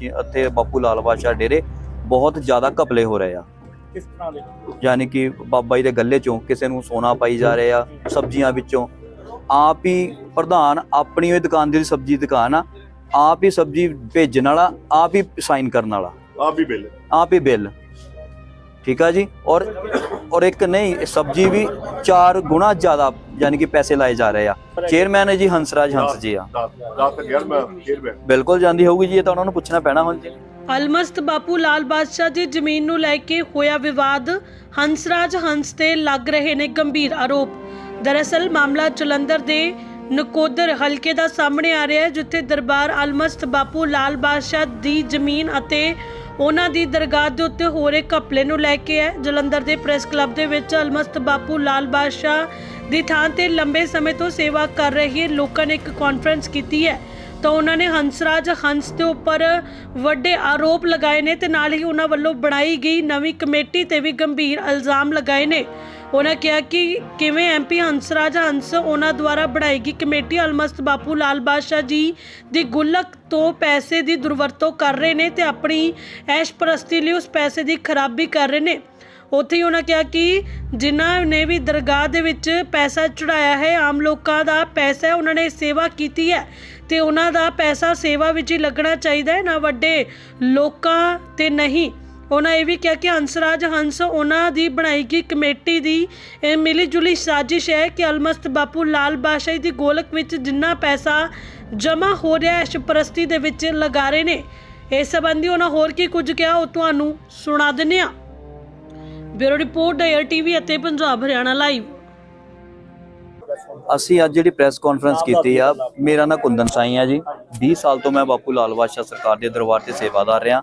ਰਿਸ਼ੀ ਅਤੇ ਬਾਪੂ ਲਾਲ ਬਾਦਸ਼ਾਹ ਡੇਰੇ ਬਹੁਤ ਜ਼ਿਆਦਾ ਘਪਲੇ ਹੋ ਰਹੇ ਆ। ਕਿਸ ਤਰ੍ਹਾਂ ਦੇ? ਯਾਨੀ ਕਿ ਬਾਬਾ ਜੀ ਦੇ ਗੱਲੇ ਚੋਂ ਕਿਸੇ ਨੂੰ ਸੋਨਾ ਪਾਈ ਜਾ ਰਹੇ ਆ ਸਬਜ਼ੀਆਂ ਵਿੱਚੋਂ। ਆਪ ਹੀ ਪ੍ਰਧਾਨ ਆਪਣੀ ਉਹ ਦੁਕਾਨ ਦੀ ਸਬਜ਼ੀ ਦੁਕਾਨ ਆ ਆਪ ਹੀ ਸਬਜ਼ੀ ਭੇਜਣ ਵਾਲਾ ਆਪ ਹੀ ਸਾਈਨ ਕਰਨ ਵਾਲਾ। ਆਪ ਵੀ ਬਿੱਲ। ਆਪ ਹੀ ਬਿੱਲ। ਠੀਕ ਆ ਜੀ? ਔਰ ਔਰ ਇੱਕ ਨਹੀਂ ਇਹ ਸਬਜ਼ੀ ਵੀ ਚਾਰ ਗੁਣਾ ਜ਼ਿਆਦਾ ਯਾਨੀ ਕਿ ਪੈਸੇ ਲਾਏ ਜਾ ਰਹੇ ਆ। ਚੇਅਰਮੈਨ ਹੈ ਜੀ ਹੰਸਰਾਜ ਹੰਸ ਜੀ ਆ। 10 10 ਤੱਕ ਯਾਰ ਮੈਂ ਫੇਰ ਮੈਂ ਬਿਲਕੁਲ ਜਾਂਦੀ ਹੋਊਗੀ ਜੀ ਇਹ ਤਾਂ ਉਹਨਾਂ ਨੂੰ ਪੁੱਛਣਾ ਪੈਣਾ ਹੁਣ ਜੀ। ਅਲਮਸਤ ਬਾਪੂ ਲਾਲ ਬਾਦਸ਼ਾਹ ਦੀ ਜ਼ਮੀਨ ਨੂੰ ਲੈ ਕੇ ਹੋਇਆ ਵਿਵਾਦ ਹੰਸਰਾਜ ਹੰਸ ਤੇ ਲੱਗ ਰਹੇ ਨੇ ਗੰਭੀਰ ਆਰੋਪ। ਦਰਅਸਲ ਮਾਮਲਾ ਜਲੰਧਰ ਦੇ ਨਕੋਦਰ ਹਲਕੇ ਦਾ ਸਾਹਮਣੇ ਆ ਰਿਹਾ ਹੈ ਜਿੱਥੇ ਦਰਬਾਰ ਅਲਮਸਤ ਬਾਪੂ ਲਾਲ ਬਾਦਸ਼ਾਹ ਦੀ ਜ਼ਮੀਨ ਅਤੇ ਉਹਨਾਂ ਦੀ ਦਰਗਾਹ ਦੇ ਉੱਤੇ ਹੋ ਰਹੇ ਘਪਲੇ ਨੂੰ ਲੈ ਕੇ ਹੈ ਜਲੰਧਰ ਦੇ ਪ੍ਰੈਸ ਕਲੱਬ ਦੇ ਵਿੱਚ ਅਲਮਸਤ ਬਾਪੂ ਲਾਲ ਬਾਦਸ਼ਾਹ ਦੀ ਥਾਂ ਤੇ ਲੰਬੇ ਸਮੇਂ ਤੋਂ ਸੇਵਾ ਕਰ ਰਹੇ ਲੋਕਾਂ ਨੇ ਇੱਕ ਕਾਨਫਰੰਸ ਕੀਤੀ ਹੈ। ਤਾਂ ਉਹਨਾਂ ਨੇ ਹੰਸਰਾਜ ਹੰਸ ਦੇ ਉੱਪਰ ਵੱਡੇ ਆਰੋਪ ਲਗਾਏ ਨੇ ਤੇ ਨਾਲ ਹੀ ਉਹਨਾਂ ਵੱਲੋਂ ਬਣਾਈ ਗਈ ਨਵੀਂ ਕਮੇਟੀ ਤੇ ਵੀ ਗੰਭੀਰ ਇਲਜ਼ਾਮ ਲਗਾਏ ਨੇ। ਉਹਨਾਂ ਕਿਹਾ ਕਿ ਕਿਵੇਂ ਐਮਪੀ ਹੰਸਰਾਜ ਹੰਸ ਉਹਨਾਂ ਦੁਆਰਾ ਬਣਾਈ ਗਈ ਕਮੇਟੀ ਅਲਮਸਤ ਬਾਪੂ ਲਾਲ ਬਾਦਸ਼ਾਹ ਜੀ ਦੀ ਗੁੱਲਕ ਤੋਂ ਪੈਸੇ ਦੀ ਦੁਰਵਰਤੋਂ ਕਰ ਰਹੇ ਨੇ ਤੇ ਆਪਣੀ ਐਸ਼ ਪ੍ਰਸਤੀ ਲਈ ਉਸ ਪੈਸੇ ਦੀ ਖਰਾਬੀ ਕਰ ਰਹੇ ਨੇ। ਉੱਥੇ ਹੀ ਉਹਨਾਂ ਕਿਹਾ ਕਿ ਜਿਨ੍ਹਾਂ ਨੇ ਵੀ ਦਰਗਾਹ ਦੇ ਵਿੱਚ ਪੈਸਾ ਚੜਾਇਆ ਹੈ, ਆਮ ਲੋਕਾਂ ਦਾ ਪੈਸਾ ਹੈ, ਉਹਨਾਂ ਨੇ ਸੇਵਾ ਕੀਤੀ ਹੈ ਤੇ ਉਹਨਾਂ ਦਾ ਪੈਸਾ ਸੇਵਾ ਵਿੱਚ ਹੀ ਲੱਗਣਾ ਚਾਹੀਦਾ ਹੈ, ਨਾ ਵੱਡੇ ਲੋਕਾਂ ਤੇ ਨਹੀਂ। ਉਹਨਾਂ ਇਹ ਵੀ ਕਿਹਾ ਕਿ ਹੰਸਰਾਜ ਹੰਸ ਉਹਨਾਂ ਦੀ ਬਣਾਈ ਗਈ ਕਮੇਟੀ ਦੀ ਇਹ ਮਿਲੀ ਜੁਲੀ ਸਾਜ਼ਿਸ਼ ਹੈ ਕਿ ਅਲਮਸਤ ਬਾਪੂ ਲਾਲ ਬਾਦਸ਼ਾਹੀ ਦੀ ਗੋਲਕ ਵਿੱਚ ਜਿੰਨਾ ਪੈਸਾ ਜਮ੍ਹਾਂ ਹੋ ਰਿਹਾ ਹੈ ਸ਼ਪਰਸਤੀ ਦੇ ਵਿੱਚ ਲਗਾ ਰਹੇ ਨੇ। ਇਸ ਸੰਬੰਧੀ ਉਹਨਾਂ ਹੋਰ ਕੀ ਕੁਝ ਕਿਹਾ ਉਹ ਤੁਹਾਨੂੰ ਸੁਣਾ ਦਿੰਦੇ ਹਾਂ। ਬਿਊਰੋ ਰਿਪੋਰਟ ਡਾਇਰ ਟੀਵੀ ਅਤੇ ਪੰਜਾਬ ਹਰਿਆਣਾ ਲਾਈਵ। ਅਸੀਂ ਅੱਜ ਜਿਹੜੀ ਪ੍ਰੈਸ ਕਾਨਫਰੰਸ ਕੀਤੀ ਆ ਮੇਰਾ ਨਾਮ ਕੁੰਦਨ ਸਾਈ ਆ ਜੀ। 20 ਸਾਲ ਤੋਂ ਮੈਂ ਬਾਪੂ ਲਾਲ ਬਾਦਸ਼ਾਹ ਸਰਕਾਰ ਦੇ ਦਰਬਾਰ ਤੇ ਸੇਵਾਦਾਰ ਰਿਹਾ।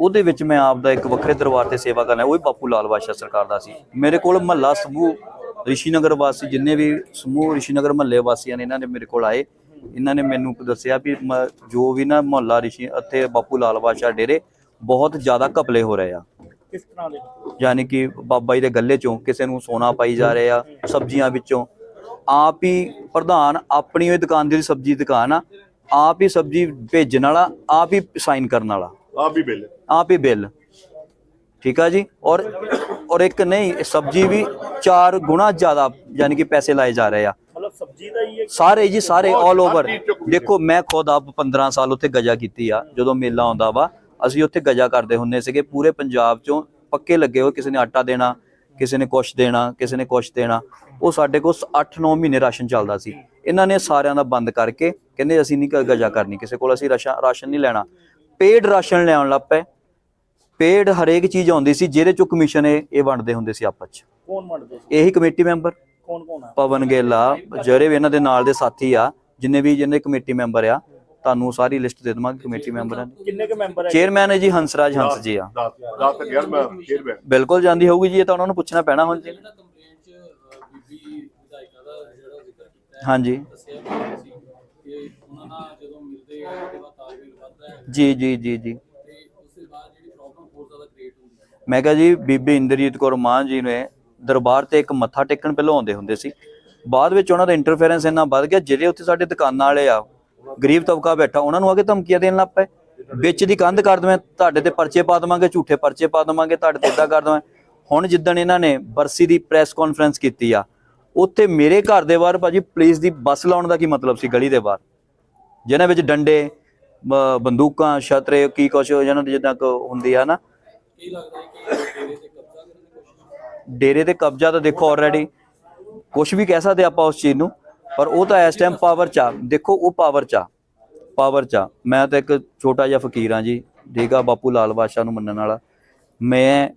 ਉਹਦੇ ਵਿੱਚ ਮੈਂ ਆਪ ਦਾ ਇੱਕ ਵੱਖਰੇ ਦਰਬਾਰ ਤੇ ਸੇਵਾ ਕਰਨਾ ਉਹ ਵੀ ਬਾਪੂ ਲਾਲ ਬਾਦਸ਼ਾਹ ਸਰਕਾਰ ਦਾ ਸੀ। ਮੇਰੇ ਕੋਲ ਮਹੱਲਾ ਸਮੂਹ ਰਿਸ਼ੀਨਗਰ ਵਾਸੀ ਜਿੰਨੇ ਵੀ ਸਮੂਹ ਰਿਸ਼ੀਨਗਰ ਮਹੱਲੇ ਵਾਸੀਆਂ ਨੇ ਇਹਨਾਂ ਨੇ ਮੇਰੇ ਕੋਲ ਆਏ। ਇਹਨਾਂ ਨੇ ਮੈਨੂੰ ਦੱਸਿਆ ਵੀ ਜੋ ਵੀ ਨਾ ਮੁਹੱਲਾ ਰਿਸ਼ੀ ਅਤੇ ਬਾਪੂ ਲਾਲ ਬਾਦਸ਼ਾਹ ਡੇਰੇ ਬਹੁਤ ਜ਼ਿਆਦਾ ਘਪਲੇ ਹੋ ਰਹੇ ਆ। ਕਿਸ ਤਰ੍ਹਾਂ ਦੇ? ਯਾਨੀ ਕਿ ਬਾਬਾ ਜੀ ਦੇ ਗੱਲੇ ਚੋਂ ਕਿਸੇ ਨੂੰ ਸੋਨਾ ਪਾਈ ਜਾ ਰਹੇ ਆ ਸਬਜ਼ੀਆਂ ਵਿੱਚੋਂ। ਆਪ ਹੀ ਪ੍ਰਧਾਨ ਆਪਣੀ ਉਹ ਦੁਕਾਨ ਦੀ ਸਬਜ਼ੀ ਦੁਕਾਨ ਆ ਆਪ ਹੀ ਸਬਜ਼ੀ ਭੇਜਣ ਵਾਲਾ ਆਪ ਹੀ ਸਾਈਨ ਕਰਨ ਵਾਲਾ। ਆਪ ਵੀ ਬਿੱਲ। ਆਪ ਹੀ ਬਿੱਲ। ਠੀਕ ਆ ਜੀ? ਔਰ ਔਰ ਇੱਕ ਨਹੀਂ ਇਹ ਸਬਜ਼ੀ ਵੀ ਚਾਰ ਗੁਣਾ ਜ਼ਿਆਦਾ ਯਾਨੀ ਕਿ ਪੈਸੇ ਲਾਏ ਜਾ ਰਹੇ ਆ। ਮਤਲਬ ਸਬਜ਼ੀ ਦਾ ਹੀ ਹੈ ਸਾਰੇ ਜੀ ਸਾਰੇ 올 ਓਵਰ ਦੇਖੋ ਮੈਂ ਖੁਦ ਆਪ 15 ਸਾਲ ਉੱਥੇ ਗਜਾ ਕੀਤੀ ਆ ਜਦੋਂ ਮੇਲਾ ਆਉਂਦਾ ਵਾ ਅਸੀਂ ਉੱਥੇ ਗਜਾ ਕਰਦੇ ਹੁੰਦੇ ਸੀਗੇ। ਪੂਰੇ ਪੰਜਾਬ ਚੋਂ ਪੱਕੇ ਲੱਗੇ ਹੋਏ ਕਿਸੇ ਨੇ ਆਟਾ ਦੇਣਾ ਕਿਸੇ ਨੇ ਕੁਛ ਦੇਣਾ ਕਿਸੇ ਨੇ ਕੁਛ ਦੇਣਾ। ਉਹ ਸਾਡੇ ਕੋਲ 8-9 ਮਹੀਨੇ ਰਾਸ਼ਨ ਚੱਲਦਾ ਸੀ। ਇਹਨਾਂ ਨੇ ਸਾਰਿਆਂ ਦਾ ਬੰਦ ਕਰਕੇ ਕਹਿੰਦੇ ਅਸੀਂ ਨਹੀਂ ਗਜਾ ਕਰਨੀ ਕਿਸੇ ਕੋਲ ਅਸੀਂ ਰਾਸ਼ਨ ਨਹੀਂ ਲੈਣਾ। ਪੇਡ ਰਾਸ਼ਨ ਲੈਣ ਲੱਗ ਪਏ। ਪੇਡ ਹਰੇਕ ਚੀਜ਼ ਆਉਂਦੀ ਸੀ ਜਿਹਦੇ ਚੋਂ ਕਮਿਸ਼ਨ ਇਹ ਇਹ ਵੰਡਦੇ ਹੁੰਦੇ ਸੀ ਆਪਸ ਚ। ਕੌਣ ਮੰਡਦੇ ਸੀ? ਇਹੀ ਕਮੇਟੀ ਮੈਂਬਰ ਕੌਣ ਕੌਣ ਆ? ਪਵਨ ਗਿੱਲ ਜਿਹੜੇ ਵੀ ਇਹਨਾਂ ਦੇ ਨਾਲ ਦੇ ਸਾਥੀ ਆ ਜਿੰਨੇ ਵੀ ਜਿਹਨੇ ਕਮੇਟੀ ਮੈਂਬਰ ਆ ਤੁਹਾਨੂੰ ਸਾਰੀ ਲਿਸਟ ਦੇ ਦਵਾਂਗੇ ਕਮੇਟੀ ਮੈਂਬਰਾਂ ਦੀ ਕਿੰਨੇ ਕੁ ਮੈਂਬਰ ਹੈ ਚੇਅਰਮੈਨ ਹੈ ਜੀ ਹੰਸਰਾਜ ਹੰਸ ਜੀ ਆ। 10 10 ਤੱਕ ਯਾਰ ਮੈਂ ਫੇਰ ਬਿਲਕੁਲ ਜਾਂਦੀ ਹੋਊਗੀ ਜੀ ਇਹ ਤਾਂ ਉਹਨਾਂ ਨੂੰ ਪੁੱਛਣਾ ਪੈਣਾ ਹੁਣ ਜੀ। ਜਿਹੜਾ ਕੰਪਲੇਂਟ ਚ ਅ, ਬੀਬੀ ਵਿਧਾਇਕਾ ਦਾ ਜਿਹੜਾ ਜ਼ਿਕਰ ਕੀਤਾ ਹੈ ਹਾਂਜੀ ਦੱਸਿਆ ਵੀ ਹੋਇਆ ਸੀ ਕਿ ਉਹਨਾਂ ਨਾਲ ਜਦੋਂ ਮਿਲਦੇ ਆ ਉਹਦੇ ਬਾਅਦ ਤਾਲਮੇਲ ਵੱਧਦਾ ਹੈ ਜੀ ਜੀ ਜੀ ਜੀ। ਮੈਂ ਕਿਹਾ ਜੀ ਬੀਬੀ ਇੰਦਰਜੀਤ ਕੌਰ ਮਾਨ ਜੀ ਨੇ ਦਰਬਾਰ ਤੇ ਇੱਕ ਮੱਥਾ ਟੇਕਣ ਪਹਿਲਾਂ ਆਉਂਦੇ ਹੁੰਦੇ ਸੀ। ਬਾਅਦ ਵਿੱਚ ਉਹਨਾਂ ਦਾ ਇੰਟਰਫੇਰੈਂਸ ਇੰਨਾ ਵੱਧ ਗਿਆ ਜਿਹੜੇ ਉੱਥੇ ਸਾਡੇ ਦੁਕਾਨਾਂ ਵਾਲੇ ਆ ਗਰੀਬ ਤਬਕਾ ਬੈਠਾ ਉਹਨਾਂ ਨੂੰ ਆ ਕੇ ਧਮਕੀਆਂ ਦੇਣ ਲੱਗ ਪਏ। ਵਿੱਚ ਦੀ ਕੰਧ ਕਰ ਦਵੇਂ ਤੁਹਾਡੇ ਤੇ ਪਰਚੇ ਪਾ ਦਵਾਂਗੇ ਝੂਠੇ ਪਰਚੇ ਪਾ ਦਵਾਂਗੇ ਤੁਹਾਡੇ ਤੇ ਇਦਾਂ ਕਰ ਦਵਾਂ। ਹੁਣ ਜਿੱਦਣ ਇਹਨਾਂ ਨੇ ਬਰਸੀ ਦੀ ਪ੍ਰੈਸ ਕਾਨਫਰੰਸ ਕੀਤੀ ਆ ਉੱਥੇ ਮੇਰੇ ਘਰ ਦੇ ਬਾਹਰ ਭਾਜੀ ਪੁਲਿਸ ਦੀ ਬੱਸ ਲਾਉਣ ਦਾ ਕੀ ਮਤਲਬ ਸੀ ਗਲੀ ਦੇ ਬਾਹਰ? ਜਿਹਨਾਂ ਵਿੱਚ ਡੰਡੇ ਬੰਦੂਕਾਂ ਛਤਰੇ ਕੀ ਕੁਛ ਜਿਹਨਾਂ ਦੀ ਜਿੱਦਾਂ ਹੁੰਦੀ ਆ ਨਾ ਕੀ ਲੱਗਦਾ ਹੈ ਕਿ ਡੇਰੇ ਤੇ ਕਬਜ਼ਾ ਤੇ ਦੇਖੋ ਆਲਰੇਡੀ ਕੁਝ ਵੀ ਕਹਿ ਸਕਦੇ ਆਪਾਂ ਉਸ ਚੀਜ਼ ਨੂੰ ਪਰ ਉਹ ਤਾਂ ਇਸ ਟਾਈਮ ਪਾਵਰ ਚ ਆ। ਦੇਖੋ ਉਹ ਪਾਵਰ ਚ ਆ। ਪਾਵਰ ਚ ਆ। ਮੈਂ ਤਾਂ ਇੱਕ ਛੋਟਾ ਜਿਹਾ ਫਕੀਰ ਹਾਂ ਜੀ। ਠੀਕ ਆ ਬਾਪੂ ਲਾਲ ਬਾਦਸ਼ਾਹ ਨੂੰ ਮੰਨਣ ਵਾਲਾ। ਮੈਂ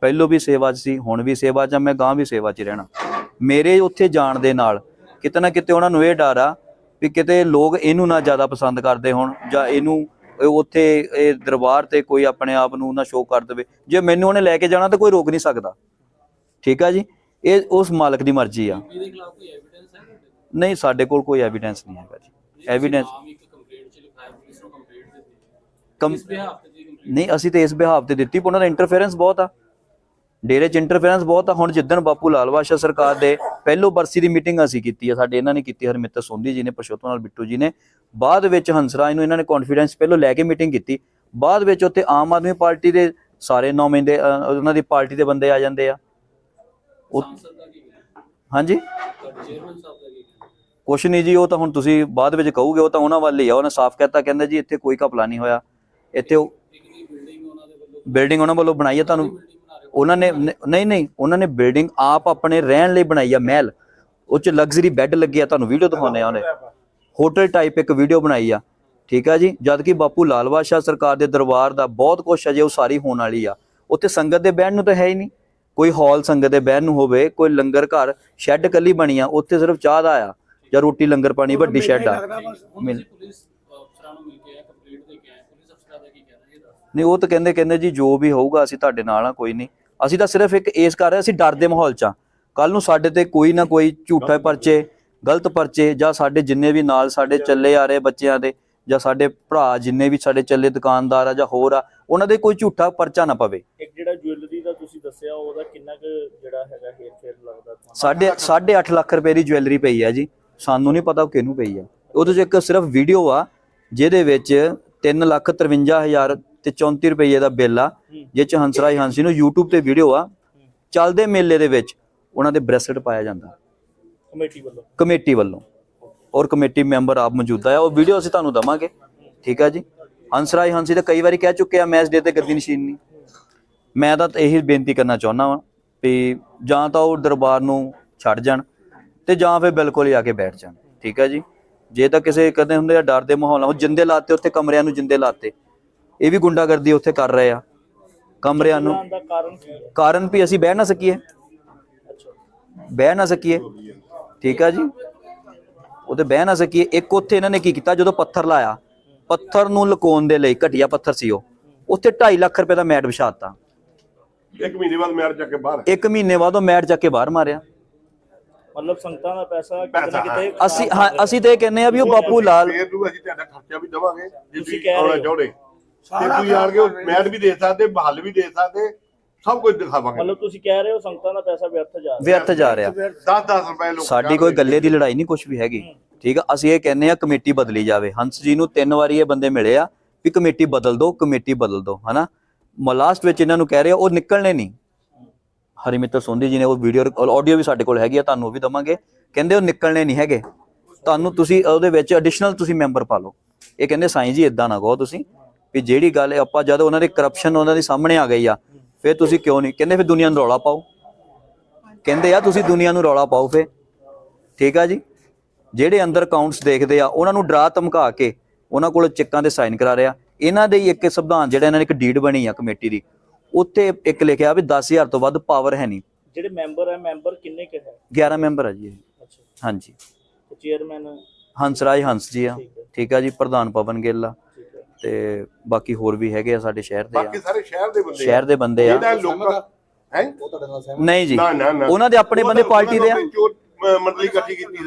ਪਹਿਲੋਂ ਵੀ ਸੇਵਾ 'ਚ ਸੀ ਹੁਣ ਵੀ ਸੇਵਾ 'ਚ ਆ ਮੈਂ ਗਾਂ ਵੀ ਸੇਵਾ 'ਚ ਰਹਿਣਾ। ਮੇਰੇ ਉੱਥੇ ਜਾਣ ਦੇ ਨਾਲ ਕਿਤੇ ਨਾ ਕਿਤੇ ਉਹਨਾਂ ਨੂੰ ਇਹ ਡਰ ਆ ਵੀ ਕਿਤੇ ਲੋਕ ਇਹਨੂੰ ਨਾ ਜ਼ਿਆਦਾ ਪਸੰਦ ਕਰਦੇ ਹੋਣ ਜਾਂ ਇਹਨੂੰ ਇਹ ਉੱਥੇ ਇਹ ਦਰਬਾਰ ਤੇ ਕੋਈ ਆਪਣੇ ਆਪ ਨੂੰ ਨਾ ਸ਼ੋਅ ਕਰ ਦੇਵੇ। ਜੇ ਮੈਨੂੰ ਉਹਨੇ ਲੈ ਕੇ ਜਾਣਾ ਤਾਂ ਕੋਈ ਰੋਕ ਨਹੀਂ ਸਕਦਾ। ਠੀਕ ਆ ਜੀ? ਇਹ ਉਸ ਮਾਲਕ ਦੀ ਮਰਜ਼ੀ ਆ? ਨਹੀਂ ਸਾਡੇ ਕੋਲ ਕੋਈ ਐਵੀਡੈਂਸ ਨਹੀਂ ਹੈਗਾ ਜੀ। ਐਵੀਡੈਂਸ ਨਹੀਂ ਅਸੀਂ ਤੇ ਇਸ ਬਿਹਾਵ ਤੇ ਦਿੱਤੀ ਪਰ ਉਹਨਾਂ ਦਾ ਇੰਟਰਫੇਰੈਂਸ ਬਹੁਤ ਆ। ਡੇਰੇ ਚ ਇੰਟਰਫੇਰੈਂਸ ਬਹੁਤ ਆ। ਹੁਣ ਜਿੱਦਣ ਬਾਪੂ ਲਾਲ ਬਾਦਸ਼ਾਹ ਸਰਕਾਰ ਦੇ ਪਹਿਲੋ ਬਰਸੀ ਦੀ ਮੀਟਿੰਗ ਅਸੀਂ ਕੀਤੀ ਆ, ਸਾਡੇ ਇਹਨਾਂ ਨੇ ਕੀਤੀ ਹਰਮਿੱਤਰ ਸੋਂਧੀ ਜੀ ਨੇ, ਪਰਸ਼ੋਤਮ ਨਾਲ ਬਿੱਟੂ ਜੀ ਨੇ। ਬਾਅਦ ਵਿੱਚ ਹੰਸਰਾਜ ਨੂੰ ਇਹਨਾਂ ਨੇ ਕੌਨਫੀਡੈਂਸ ਪਹਿਲਾਂ ਲੈ ਕੇ ਮੀਟਿੰਗ ਕੀਤੀ। ਬਾਅਦ ਵਿੱਚ ਉੱਥੇ ਆਮ ਆਦਮੀ ਪਾਰਟੀ ਦੇ ਸਾਰੇ ਨੁਮਾਇੰਦੇ ਉਹਨਾਂ ਦੀ ਪਾਰਟੀ ਦੇ ਬੰਦੇ ਆ ਜਾਂਦੇ ਆ। ਹਾਂਜੀ? ਕੁਛ ਨਹੀਂ ਜੀ, ਉਹ ਤਾਂ ਹੁਣ ਤੁਸੀਂ ਬਾਅਦ ਵਿੱਚ ਕਹੋਗੇ, ਉਹ ਤਾਂ ਉਹਨਾਂ ਵੱਲ ਹੀ ਆ। ਉਹਨੇ ਸਾਫ਼ ਕਹਿਤਾ, ਕਹਿੰਦਾ ਜੀ, ਇੱਥੇ ਕੋਈ ਘਪਲਾ ਨਹੀਂ ਹੋਇਆ। ਇੱਥੇ ਉਹ ਬਿਲਡਿੰਗ ਉਹਨਾਂ ਵੱਲੋਂ ਬਣਾਈ ਹੈ ਤੁਹਾਨੂੰ ਉਹਨਾਂ ਨੇ ਨਹੀਂ ਨਹੀਂ ਉਹਨਾਂ ਨੇ ਬਿਲਡਿੰਗ ਆਪ ਆਪਣੇ ਰਹਿਣ ਲਈ ਬਣਾਈ ਆ ਮਹਿਲ। ਉਹ ਚ ਲਗਜ਼ਰੀ ਬੈੱਡ ਲੱਗੇ ਆ ਤੁਹਾਨੂੰ ਵੀਡੀਓ ਦਿਖਾਉਣੇ ਆ ਉਹਨੇ। ਹੋਟਲ ਟਾਈਪ ਇੱਕ ਵੀਡੀਓ ਬਣਾਈ ਆ। ਠੀਕ ਆ ਜੀ? ਜਦ ਕਿ ਬਾਪੂ ਲਾਲ ਬਾਦਸ਼ਾਹ ਸਰਕਾਰ ਦੇ ਦਰਬਾਰ ਦਾ ਬਹੁਤ ਕੁਛ ਅਜੇ ਉਸਾਰੀ ਹੋਣ ਵਾਲੀ ਆ। ਉੱਥੇ ਸੰਗਤ ਦੇ ਬਹਿਣ ਨੂੰ ਤਾਂ ਹੈ ਹੀ ਨਹੀਂ। ਕੋਈ ਹਾਲ ਸੰਗਤ ਦੇ ਬਹਿਣ ਨੂੰ ਹੋਵੇ ਕੋਈ ਲੰਗਰ ਘਰ ਸ਼ੈੱਡ ਕੱਲੀ ਬਣੀ ਆ ਉੱਥੇ ਸਿਰਫ ਚਾਹ ਦਾ ਆ ਜਾਂ ਰੋਟੀ ਲੰਗਰ ਪਾਣੀ ਵੱਡੀ ਸ਼ੈੱਡ ਆ। ਮਿਲ- ਤੁਸੀਂ ਪੁਲਿਸ ਅਫਸਰਾਂ ਨੂੰ ਮਿਲ ਕੇ ਆ ਕੰਪਲੀਟ ਦੇ ਕੇ ਆਏ ਪੁਲਿਸ ਅਫਸਰਾਂ ਦਾ ਕੀ ਕਹਿਣਾ ਇਹ ਦੱਸ ਨਹੀਂ ਉਹ ਤਾਂ ਕਹਿੰਦੇ ਕਹਿੰਦੇ ਜੀ ਜੋ ਵੀ ਹੋਊਗਾ ਅਸੀਂ ਤੁਹਾਡੇ ਨਾਲ ਆ ਕੋਈ ਨਹੀਂ। ਅਸੀਂ ਤਾਂ ਸਿਰਫ ਇੱਕ ਇਸ ਕਰ ਰਹੇ ਅਸੀਂ ਡਰ ਦੇ ਮਾਹੌਲ 'ਚ ਆ ਕੱਲ ਨੂੰ ਸਾਡੇ ਤੇ ਕੋਈ ਨਾ ਕੋਈ ਝੂਠੇ ਪਰਚੇ ਗਲਤ ਪਰਚੇ ਜਾਂ ਸਾਡੇ ਜਿੰਨੇ ਵੀ ਨਾਲ ਸਾਡੇ ਚੱਲੇ ਆ ਰਹੇ ਬੱਚਿਆਂ ਦੇ ਜਾਂ ਸਾਡੇ ਭਰਾ ਜਿੰਨੇ ਵੀ ਸਾਡੇ ਚੱਲੇ ਦੁਕਾਨਦਾਰ ਆ ਜਾਂ ਹੋਰ ਆ ਉਹਨਾਂ ਦੇ ਕੋਈ ਝੂਠਾ ਪਰਚਾ ਨਾ ਪਵੇ। ਇੱਕ ਜਿਹੜਾ ਜੁਐਲਰੀ ਦਾ ਤੁਸੀਂ ਦੱਸਿਆ ਉਹਦਾ ਕਿੰਨਾ ਕੁ ਜਿਹੜਾ ਹੈਗਾ ਹੇਰ ਫੇਰ ਲੱਗਦਾ ਸਾਢੇ ਅੱਠ ਲੱਖ ਰੁਪਏ ਦੀ ਜੁਐਲਰੀ ਪਈ ਆ ਜੀ। ਸਾਨੂੰ ਨਹੀਂ ਪਤਾ ਉਹ ਕਿਹਨੂੰ ਪਈ ਆ। ਉਹਦੇ 'ਚ ਇੱਕ ਸਿਰਫ ਵੀਡੀਓ ਆ ਜਿਹਦੇ ਵਿੱਚ 3 ਲੱਖ 53 ਹਜ਼ਾਰ ਤੇ 34 ਰੁਪਏ ਦਾ ਬਿੱਲ ਆ ਜਿਹ ਚ ਹੰਸਰਾਜ ਹੰਸੀ ਨੂੰ YouTube ਤੇ ਵੀਡੀਓ ਆ। ਚੱਲਦੇ ਮੇਲੇ ਦੇ ਵਿੱਚ ਉਹਨਾਂ ਦੇ ਬ੍ਰੈਸਲੇਟ ਪਾਇਆ ਜਾਂਦਾ। ਕਮੇਟੀ ਵੱਲੋਂ। ਕਮੇਟੀ ਵੱਲੋਂ। ਔਰ ਕਮੇਟੀ ਮੈਂਬਰ ਆਪ ਮੌਜੂਦਾ ਆ। ਉਹ ਵੀਡੀਓ ਅਸੀਂ ਤੁਹਾਨੂੰ ਦਵਾਂਗੇ। ਠੀਕ ਆ ਜੀ? ਹੰਸਰਾਜ ਹੰਸੀ ਤਾਂ ਕਈ ਵਾਰੀ ਕਹਿ ਚੁੱਕੇ ਆ ਮੈਚ ਡੇ ਤੇ ਗੱਦੀ ਨਸ਼ੀਨ ਨਹੀਂ ਮੈਂ ਤਾਂ ਇਹੀ ਬੇਨਤੀ ਕਰਨਾ ਚਾਹੁੰਦਾ ਵਾਂ ਵੀ ਜਾਂ ਤਾਂ ਉਹ ਦਰਬਾਰ ਨੂੰ ਛੱਡ ਜਾਣ ਤੇ ਜਾਂ ਫਿਰ ਬਿਲਕੁਲ ਹੀ ਆ ਕੇ ਬੈਠ ਜਾਣ। ਠੀਕ ਆ ਜੀ? ਜੇ ਤਾਂ ਕਿਸੇ ਕਦੇ ਹੁੰਦੇ ਆ ਡਰ ਦੇ ਮਾਹੌਲ ਆ ਉਹ ਜਿੰਦੇ ਲਾਤੇ ਉੱਥੇ ਕਮਰਿਆਂ ਨੂੰ ਜਿੰਦੇ ਲਾਤੇ। ਇਹ ਵੀ ਗੁੰਡਾਗਰਦੀ ਉੱਥੇ ਕਰ ਰਹੇ ਆ। ਕਮਰਿਆਂ ਨੂੰ। ਕਾਰਨ ਵੀ ਅਸੀਂ ਬਹਿ ਨਾ ਸਕੀਏ। ਅੱਛਾ। ਬਹਿ ਨਾ ਸਕੀਏ। ਠੀਕ ਆ ਜੀ? ਉਹ ਤੇ ਬਹਿ ਨਾ ਸਕੀਏ। ਇੱਕ ਉੱਥੇ ਇਹਨਾਂ ਨੇ ਕੀ ਕੀਤਾ? ਜਦੋਂ ਪੱਥਰ ਲਾਇਆ ਪੱਥਰ ਨੂੰ ਲੁਕਾਉਣ ਦੇ ਲਈ ਘਟੀਆ ਪੱਥਰ ਸੀ ਉਹ। ਉੱਥੇ 2.5 ਲੱਖ ਰੁਪਏ ਦਾ ਮੈਟ ਵਿਛਾਤਾ। ਇੱਕ ਮਹੀਨੇ ਬਾਅਦ ਮੈਰ ਜਾ ਕੇ ਬਾਹਰ ਇੱਕ ਮਹੀਨੇ ਬਾਅਦ ਉਹ ਮੈਟ ਚੱਕ ਕੇ ਬਾਹਰ ਮਾਰਿਆ। ਮਤਲਬ ਸੰਗਤਾਂ ਦਾ ਪੈਸਾ ਕਿਤੇ ਕਿਤੇ ਅਸੀਂ ਹਾਂ ਅਸੀਂ ਤੇ ਇਹ ਕਹਿੰਦੇ ਆ ਵੀ ਉਹ ਬਾਪੂ ਲਾਲ ਫੇਰ ਨੂੰ ਅਸੀਂ ਤੁਹਾਡਾ ਖਰਚਾ ਵੀ ਦੇਵਾਂਗੇ। ਜੇ ਤੁਸੀਂ ਤੁਸੀਂ ਕਹਿ ਰਹੇ ਆਉਣਾ ਹੋ। ਚਾਹੁੰਦੇ। ਤੇ ਤੁਸੀਂ ਆਣ ਕੇ ਉਹ ਮੈਟ ਵੀ ਦੇ ਸਕਦੇ ਬਹਾਲ ਵੀ ਦੇ ਸਕਦੇ ਸਭ ਕੁਝ ਦਿਖਾਵਾਂਗੇ। ਮਤਲਬ ਤੁਸੀਂ ਕਹਿ ਰਹੇ ਹੋ ਸੰਗਤਾਂ ਦਾ ਪੈਸਾ ਵਿਅਰਥ ਜਾ ਰਿਹਾ। ਵਿਅਰਥ ਜਾ ਰਿਹਾ। 10-10 ਰੁਪਏ ਲੋਕ ਸਾਡੀ ਕੋਈ ਗੱਲੇ ਦੀ ਲੜਾਈ ਨਹੀਂ ਕੁਝ ਵੀ ਹੈਗੀ। ਠੀਕ ਆ ਅਸੀਂ ਇਹ ਕਹਿੰਦੇ ਆ ਕਮੇਟੀ ਬਦਲੀ ਜਾਵੇ। ਹੰਸ ਜੀ ਨੂੰ ਤਿੰਨ ਵਾਰੀ ਇਹ ਬੰਦੇ ਮਿਲੇ ਆ ਵੀ ਕਮੇਟੀ ਬਦਲ ਦਿਓ ਕਮੇਟੀ ਬਦਲ ਦਿਓ ਹਨਾ? ਲਾਸਟ ਵਿੱਚ ਇਹਨਾਂ ਨੂੰ ਕਹਿ ਰਹੇ ਆ ਉਹ ਨਿਕਲਣੇ ਨਹੀਂ। ਹਰੀਮਿੱਤਰ ਸੋਂਧੀ ਜੀ ਨੇ ਉਹ ਵੀਡੀਓ ਆਡੀਓ ਵੀ ਸਾਡੇ ਕੋਲ ਹੈਗੀ ਆ ਤੁਹਾਨੂੰ ਉਹ ਵੀ ਦਵਾਂਗੇ। ਕਹਿੰਦੇ ਉਹ ਨਿਕਲਣੇ ਨਹੀਂ ਹੈਗੇ। ਤੁਹਾਨੂੰ ਤੁਸੀਂ ਉਹਦੇ ਵਿੱਚ ਐਡੀਸ਼ਨਲ ਤੁਸੀਂ ਮੈਂਬਰ ਪਾ ਲਓ। ਇਹ ਕਹਿੰਦੇ ਸਾਈਂ ਜੀ ਇਦਾਂ ਨਾ ਕਹੋ ਤੁਸੀਂ। ਵੀ ਜਿਹੜੀ ਗੱਲ ਆਪਾਂ ਜਦ ਉਹਨਾਂ ਦੀ ਕਰਪਸ਼ਨ ਉਹਨਾਂ ਦੇ ਸਾਹਮਣੇ ਆ ਗਈ ਆ ਫਿਰ ਤੁਸੀਂ ਕਿਉਂ ਨਹੀਂ? ਕਹਿੰਦੇ ਫਿਰ ਦੁਨੀਆ ਨੂੰ ਰੌਲਾ ਪਾਓ। ਕਹਿੰਦੇ ਆ ਤੁਸੀਂ ਦੁਨੀਆ ਨੂੰ ਰੌਲਾ ਪਾਓ ਫੇ ਠੀਕ ਆ ਜੀ? ਜਿਹੜੇ ਅੰਦਰ ਅਕਾਊਂਟਸ ਦੇਖਦੇ ਆ ਉਹਨਾਂ ਨੂੰ ਡਰਾ ਧਮਕਾ ਕੇ ਉਹਨਾਂ ਕੋਲ ਚੈੱਕਾਂ ਦੇ ਸਾਈਨ ਕਰਾ ਰਿਆ ਇਹਨਾਂ ਦੇ ਇੱਕ ਸੰਵਿਧਾਨ ਜਿਹੜਾ ਇਹਨਾਂ ਨੇ ਇੱਕ ਡੀਡ ਬਣੀ ਆ ਕਮੇਟੀ ਦੀ ਉੱਥੇ ਇੱਕ ਲਿਖਿਆ ਵੀ 10000 ਤੋਂ ਵੱਧ ਪਾਵਰ ਹੈ ਨਹੀਂ। ਜਿਹੜੇ ਮੈਂਬਰ ਹੈ ਮੈਂਬਰ ਕਿੰਨੇ ਕੁ ਹੈ? 11 ਮੈਂਬਰ ਆ ਜੀ ਇਹ। ਅੱਛਾ। ਹਾਂਜੀ। ਤੇ ਚੇਅਰਮੈਨ ਹੰਸਰਾਜ ਹੰਸ ਜੀ ਆ। ਠੀਕ ਆ ਜੀ ਪ੍ਰਧਾਨ ਪਵਨ ਗਿੱਲ ਆ। ਤੇ ਬਾਕੀ ਹੋਰ ਵੀ ਹੈਗੇ ਆ ਸਾਡੇ ਸ਼ਹਿਰ ਦੇ ਬਾਕੀ ਆ ਸਾਰੇ ਸ਼ਹਿਰ ਦੇ ਬੰਦੇ ਸ਼ਹਿਰ ਦੇ ਬੰਦੇ ਆ। ਇਹਦਾ ਲੋਕਾਂ ਹੈ? ਨਹੀਂ ਜੀ। ਨਾ ਨਾ ਨਾ। ਉਹਨਾਂ ਦੇ ਆਪਣੇ ਬੰਦੇ ਪਾਰਟੀ ਦੇ ਆ। ਮੰਡਲੀ ਇਕੱਠੀ ਕੀਤੀ